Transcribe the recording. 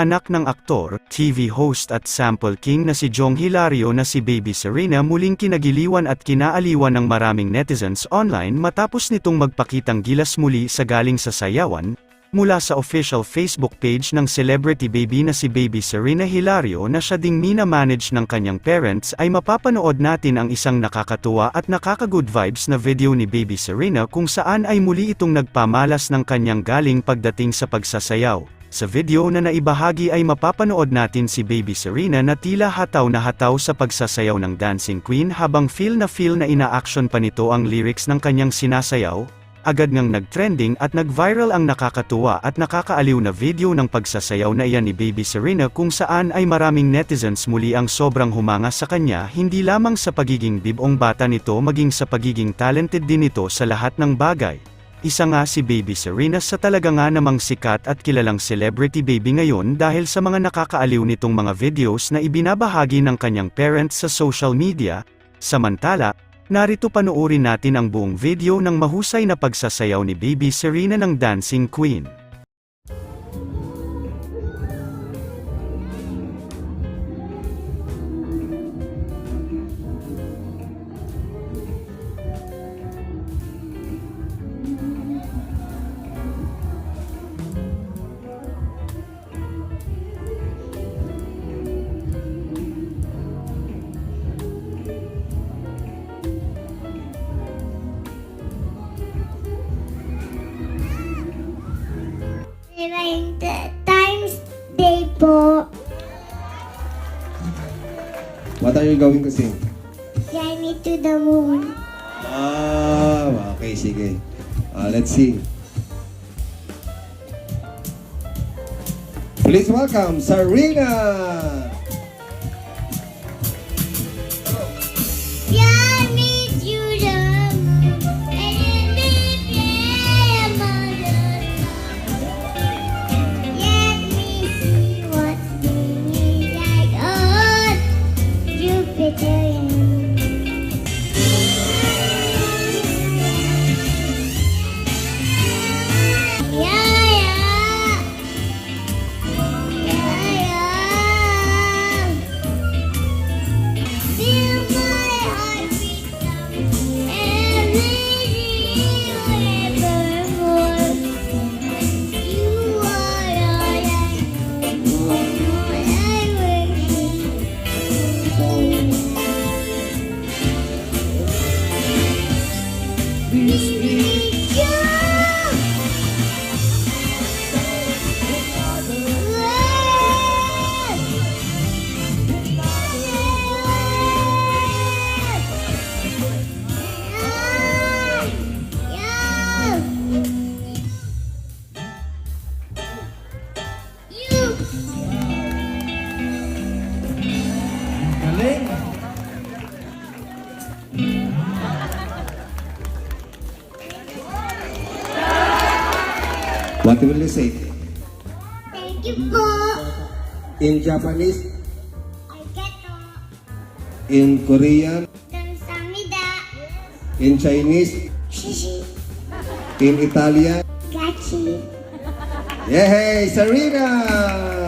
Anak ng aktor, TV host at sample king na si Jong Hilario na si Baby Serena muling kinagiliwan at kinaaliwan ng maraming netizens online matapos nitong magpakitang gilas muli sa galing sa sayawan, mula sa official Facebook page ng celebrity baby na si Baby Serena Hilario na siya ding mina-manage ng kanyang parents ay mapapanood natin ang isang nakakatuwa at nakaka-good vibes na video ni Baby Serena kung saan ay muli itong nagpamalas ng kanyang galing pagdating sa pagsasayaw. Sa video na naibahagi ay mapapanood natin si Baby Serena na tila hataw na hataw sa pagsasayaw ng Dancing Queen habang feel na feel na ina-action pa nito ang lyrics ng kanyang sinasayaw, agad ngang nag-trending at nag-viral ang nakakatuwa at nakakaaliw na video ng pagsasayaw na iyan ni Baby Serena kung saan ay maraming netizens muli ang sobrang humanga sa kanya hindi lamang sa pagiging bibong bata nito maging sa pagiging talented din ito sa lahat ng bagay. Isa nga si Baby Serena sa talaga nga namang sikat at kilalang celebrity baby ngayon dahil sa mga nakakaaliw nitong mga videos na ibinabahagi ng kanyang parents sa social media. Samantala, narito panoorin natin ang buong video ng mahusay na pagsasayaw ni Baby Serena ng Dancing Queen. Po. What are you going to sing? Fly me to the moon. Ah, okay, sige. Ah, let's sing. Please welcome Sarina! Fly day. Galing! What will you say? Thank you po. In Japanese, Arigato. in Korean, Kamsahamnida. in Chinese, Shishi. in Italian. Gachi. Yay! Sarina!